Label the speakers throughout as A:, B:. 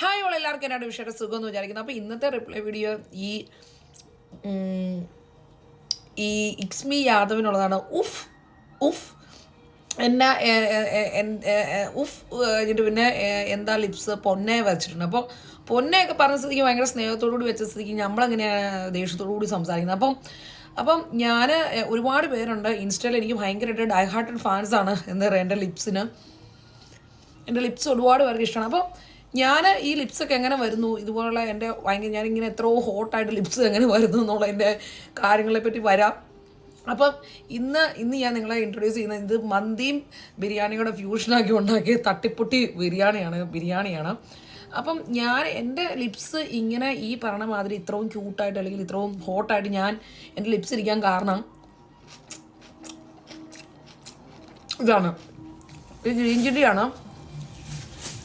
A: Hi all എല്ലാവർക്കും എന്നോട് വിഷയത്തെ സുഖം എന്ന് വിചാരിക്കുന്നു. അപ്പോൾ ഇന്നത്തെ റിപ്ലൈ വീഡിയോ ഈ ഈ ഇക്സ്മി യാദവിനുള്ളതാണ്. ഉഫ് ഉഫ് എന്നാ ഉഫ് എന്നിട്ട് പിന്നെ എന്താ ലിപ്സ് പൊന്നെ വെച്ചിട്ടുണ്ട് അപ്പോൾ പൊന്നെയൊക്കെ പറഞ്ഞ സ്ഥിതിക്ക് ഭയങ്കര സ്നേഹത്തോടു കൂടി വെച്ച സ്ഥിതിക്ക് നമ്മളെങ്ങനെയാണ് ദേഷ്യത്തോടു കൂടി സംസാരിക്കുന്നത്? അപ്പം അപ്പം ഞാൻ ഒരുപാട് പേരുണ്ട്. ഇൻസ്റ്റയിൽ എനിക്ക് ഭയങ്കരമായിട്ട് ഡൈ ഹാർട്ടഡ് ഫാൻസ് ആണ് എന്താ പറയുക എന്റെ ലിപ്സിന് എന്റെ ലിപ്സ് ഒരുപാട് പേർക്ക് ഇഷ്ടമാണ്. അപ്പോൾ ഞാൻ ഈ ലിപ്സൊക്കെ എങ്ങനെ വരുന്നു? ഇതുപോലുള്ള എന്റെ ഭയങ്കര ഞാനിങ്ങനെ എത്രയോ ഹോട്ടായിട്ട് ലിപ്സ് എങ്ങനെ വരുന്നു എന്നുള്ള എന്റെ കാര്യങ്ങളെപ്പറ്റി വരാം. അപ്പം ഇന്ന് ഇന്ന് ഞാൻ നിങ്ങളെ ഇൻട്രൊഡ്യൂസ് ചെയ്യുന്നത് ഇത് മന്തിയും ബിരിയാണിയുടെ ഫ്യൂഷനാക്കി ഉണ്ടാക്കിയ തട്ടിപ്പൊട്ടി ബിരിയാണിയാണ് ബിരിയാണിയാണ്. അപ്പം ഞാൻ എന്റെ ലിപ്സ് ഇങ്ങനെ ഈ പറഞ്ഞ മാതിരി ഇത്രയും ക്യൂട്ടായിട്ട് അല്ലെങ്കിൽ ഇത്രയും ഹോട്ടായിട്ട് ഞാൻ എന്റെ ലിപ്സ് ഇരിക്കാൻ കാരണം ഇതാണ്. ഇത് ഗ്രീൻ ചില്ലിയാണ്.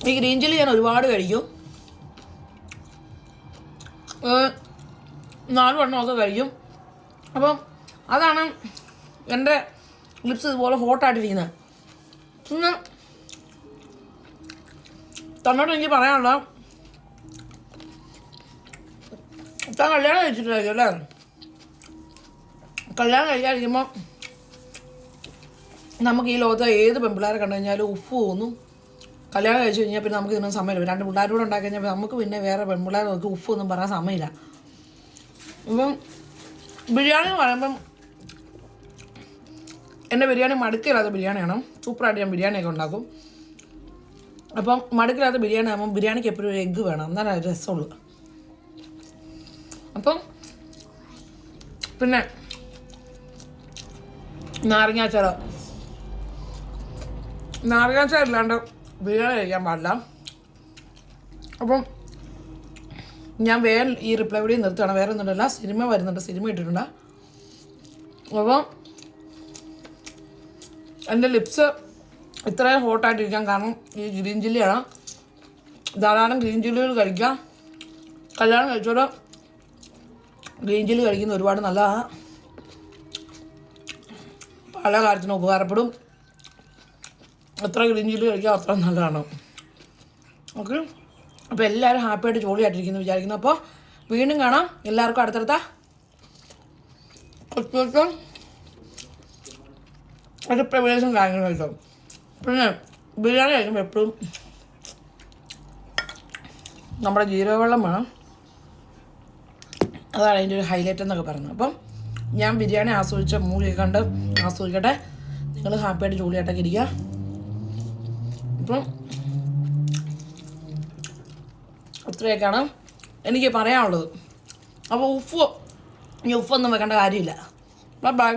A: ഈ ഗ്രീൻ ചില്ലി ഞാൻ ഒരുപാട് കഴിക്കും. നാല് വണ്ണമൊക്കെ കഴിക്കും. അപ്പം അതാണ് എന്റെ ലിപ്സ് ഇതുപോലെ ഹോട്ടായിട്ടിരിക്കുന്നത് പിന്നെ തന്നോട് എനിക്ക് പറയാനുള്ള താൻ കല്യാണം കഴിച്ചിട്ടില്ലായിരിക്കും അല്ലേ? കല്യാണം കഴിക്കാതിരിക്കുമ്പോൾ നമുക്ക് ഈ ലോകത്തെ ഏത് പെൺപിള്ളേരെ കണ്ടു കഴിഞ്ഞാലും ഉഫ് തോന്നും. കല്യാണം കഴിച്ച് കഴിഞ്ഞാൽ പിന്നെ നമുക്ക് ഇതിനൊന്നും സമയമില്ല. രണ്ട് പിള്ളേരോട് ഉണ്ടാക്കി കഴിഞ്ഞാൽ നമുക്ക് പിന്നെ വേറെ പെൺപിള്ളേരെ നോക്കി ഉഫ് ഒന്നും പറയാൻ സമയമില്ല. ഇപ്പം ബിരിയാണി എന്ന് പറയുമ്പം എന്റെ ബിരിയാണി മടുക്കില്ലാത്ത ബിരിയാണിയാണ്. സൂപ്പറായിട്ട് ഞാൻ ബിരിയാണിയൊക്കെ ഉണ്ടാക്കും. അപ്പം മടുക്കില്ലാത്ത ബിരിയാണി ആകുമ്പോൾ ബിരിയാണിക്ക് എപ്പോഴും ഒരു എഗ്ഗ് വേണം. എന്നാലേ രസമുള്ളൂ. അപ്പം പിന്നെ നാരങ്ങാച്ചാറ് നാരങ്ങാച്ചാർ ബിരിയാണി കഴിക്കാൻ പാടില്ല. അപ്പം ഞാൻ വേറെ ഈ റിപ്ലൈ വീഡിയോ നിർത്തുകയാണ്. വേറെ ഒന്നുമില്ല സിനിമ വരുന്നുണ്ട്. സിനിമ ഇട്ടിട്ടുണ്ട്. അപ്പം എന്റെ ലിപ്സ് ഇത്രയും ഹോട്ടായിട്ടിരിക്കാൻ കാരണം ഈ ഗ്രീൻ ചില്ലിയാണ് ധാരാളം ഗ്രീൻ ചില്ലികൾ കഴിക്കാം കല്യാണം കഴിച്ചോടെ ഗ്രീൻ ചില്ലി കഴിക്കുന്ന ഒരുപാട് നല്ലതാണ് പല കാര്യത്തിനും ഉപകാരപ്പെടും. എത്ര ഗ്രീൻ ചില്ലി കഴിക്കാം അത്ര നല്ലതാണ്. ഓക്കെ അപ്പോൾ എല്ലാവരും ഹാപ്പിയായിട്ട് ജോളിയായിട്ടിരിക്കുന്നു വിചാരിക്കുന്നു. അപ്പോൾ വീണ്ടും കാണാം. എല്ലാവർക്കും അടുത്തടുത്ത കൊച്ചു ഒരു പ്രവേശം കാര്യങ്ങളായിട്ടും. പിന്നെ ബിരിയാണി കഴിക്കുമ്പോൾ എപ്പോഴും നമ്മുടെ ജീരകവെള്ളം വേണം അതാണ് അതിന്റെ ഒരു ഹൈലൈറ്റ് എന്നൊക്കെ പറയുന്നത്. അപ്പം ഞാൻ ബിരിയാണി ആസ്വദിച്ച മൂവി കണ്ട് ആസ്വദിക്കട്ടെ. നിങ്ങൾ ഹാപ്പിയായിട്ട് ജോലിയായിട്ടൊക്കെ ഇരിക്കുക. അപ്പം അത്രയൊക്കെയാണ് എനിക്ക് പറയാനുള്ളത്. അപ്പോൾ ഉഫ് ഈ ഒന്നും വെക്കേണ്ട കാര്യമില്ല. Bye bye